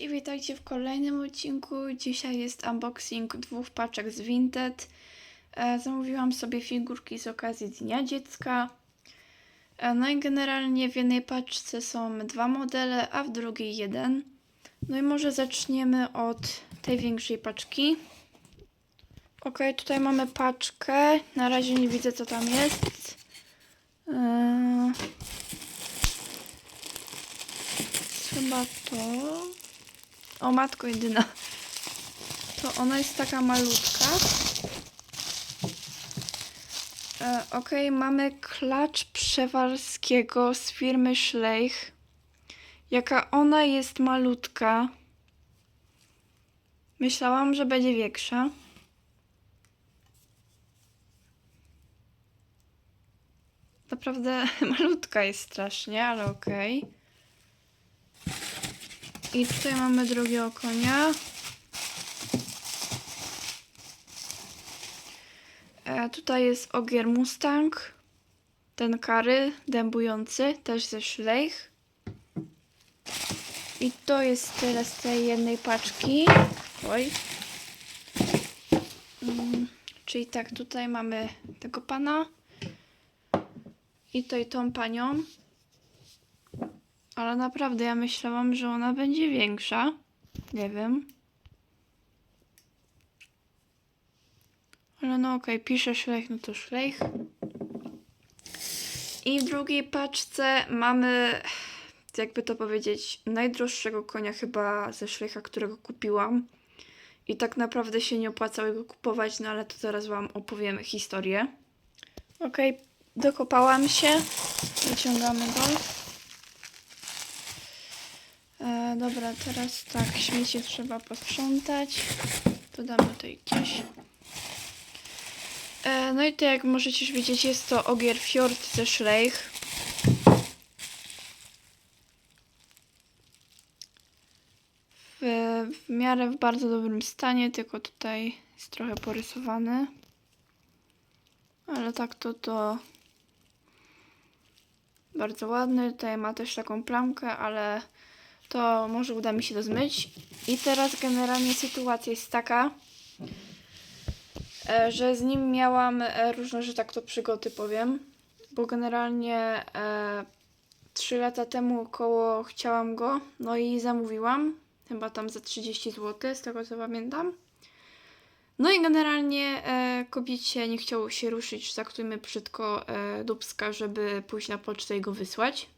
I witajcie w kolejnym odcinku. Dzisiaj jest unboxing dwóch paczek z Vinted. E, zamówiłam sobie figurki z okazji Dnia Dziecka. E, no i generalnie w jednej paczce są dwa modele, a w drugiej jeden. No i może zaczniemy od tej większej paczki. Ok, tutaj mamy paczkę. Na razie nie widzę co tam jest. E, chyba to. O matko jedyna. To ona jest taka malutka. E, ok, mamy klacz przewalskiego z firmy Schleich. Jaka ona jest malutka. Myślałam, że będzie większa. Naprawdę malutka jest strasznie, ale okej. I tutaj mamy drugiego konia. E, tutaj jest ogier Mustang. Ten kary dębujący, też ze Schleich. I to jest tyle z tej jednej paczki. Oj. Mm, czyli tak, tutaj mamy tego pana. I tutaj tą panią. Ale naprawdę ja myślałam, że ona będzie większa. Nie wiem. Ale no okej, pisze szlech, no to szlech. I w drugiej paczce mamy, jakby to powiedzieć, najdroższego konia chyba ze szlecha, którego kupiłam. I tak naprawdę się nie opłacało go kupować, no ale to zaraz Wam opowiem historię. Okej, dokopałam się. Wyciągamy go. E, dobra, teraz tak, śmieci trzeba posprzątać. Dodamy tutaj gdzieś. E, no i to jak możecie już widzieć, jest to ogier Fjord ze Schleich. W, w miarę w bardzo dobrym stanie, tylko tutaj jest trochę porysowany. Ale tak to to bardzo ładny. Tutaj ma też taką plamkę, ale to może uda mi się to zmyć. I teraz generalnie sytuacja jest taka, e, że z nim miałam e, różne, że tak to przygody powiem, bo generalnie e, 3 lata temu około chciałam go, no i zamówiłam, chyba tam za 30 zł, z tego co pamiętam. No i generalnie e, kobiecie nie chciało się ruszyć, zaktujmy brzydko e, dubska, żeby pójść na pocztę i go wysłać.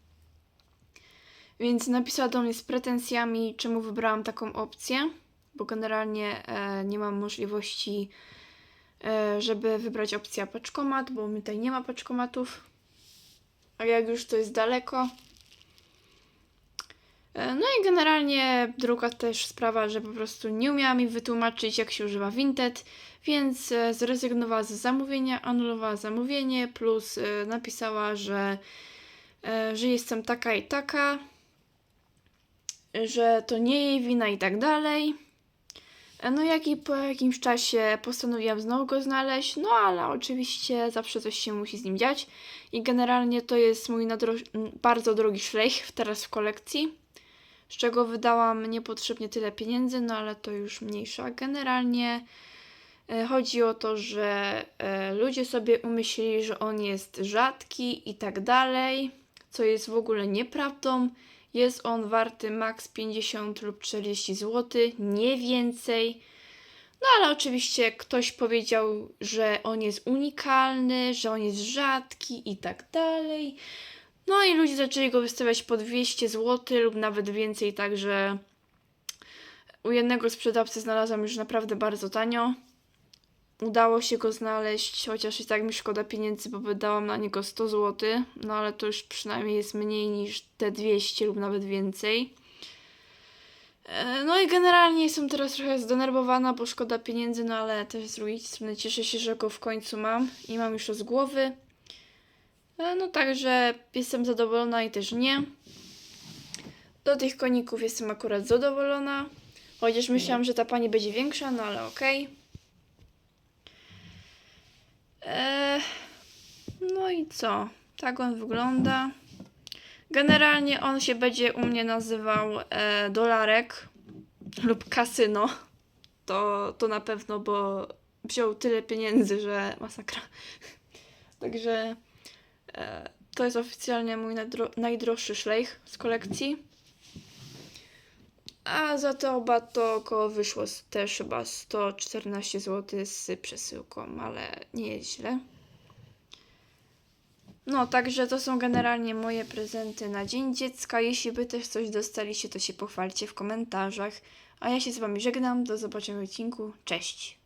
Więc napisała do mnie z pretensjami, czemu wybrałam taką opcję, bo generalnie e, nie mam możliwości, e, żeby wybrać opcję paczkomat, bo mi tutaj nie ma paczkomatów. A jak już to jest daleko. E, no i generalnie druga też sprawa, że po prostu nie umiała mi wytłumaczyć, jak się używa Vinted, więc e, zrezygnowała z zamówienia, anulowała zamówienie, plus e, napisała, że, e, że jestem taka i taka, że to nie jej wina i tak dalej. E, No jak i po jakimś czasie postanowiłam znowu go znaleźć, no ale oczywiście zawsze coś się musi z nim dziać i generalnie to jest mój bardzo drogi szlejch teraz w kolekcji, z czego wydałam niepotrzebnie tyle pieniędzy, no ale to już mniejsza. Generalnie e, chodzi o to, że e, ludzie sobie umyślili, że on jest rzadki i tak dalej, co jest w ogóle nieprawdą. Jest on warty maks 50 lub 40 zł, nie więcej. No ale oczywiście ktoś powiedział, że on jest unikalny, że on jest rzadki i tak dalej. No i ludzie zaczęli go wystawiać po 200 zł lub nawet więcej, także u jednego sprzedawcy znalazłam już naprawdę bardzo tanio. Udało się go znaleźć, chociaż i tak mi szkoda pieniędzy, bo wydałam na niego 100 zł, no ale to już przynajmniej jest mniej niż te 200 lub nawet więcej. E, No i generalnie jestem teraz trochę zdenerwowana, bo szkoda pieniędzy, no ale też z drugiej strony cieszę się, że go w końcu mam i mam już to z głowy. E, No także jestem zadowolona i też nie. Do tych koników jestem akurat zadowolona. Chociaż myślałam, że ta pani będzie większa, no ale okej. Eee, no i co? Tak on wygląda. Generalnie on się będzie u mnie nazywał e, dolarek, lub kasyno, to, to na pewno, bo wziął tyle pieniędzy, że masakra. Także e, to jest oficjalnie mój najdro- najdroższy szlejch z kolekcji. A za to oba to około wyszło też chyba 114 zł z przesyłką, ale nie jest źle. No, także to są generalnie moje prezenty na Dzień Dziecka. Jeśli by też coś dostaliście, to się pochwalcie w komentarzach. A ja się z Wami żegnam. Do zobaczenia w odcinku. Cześć!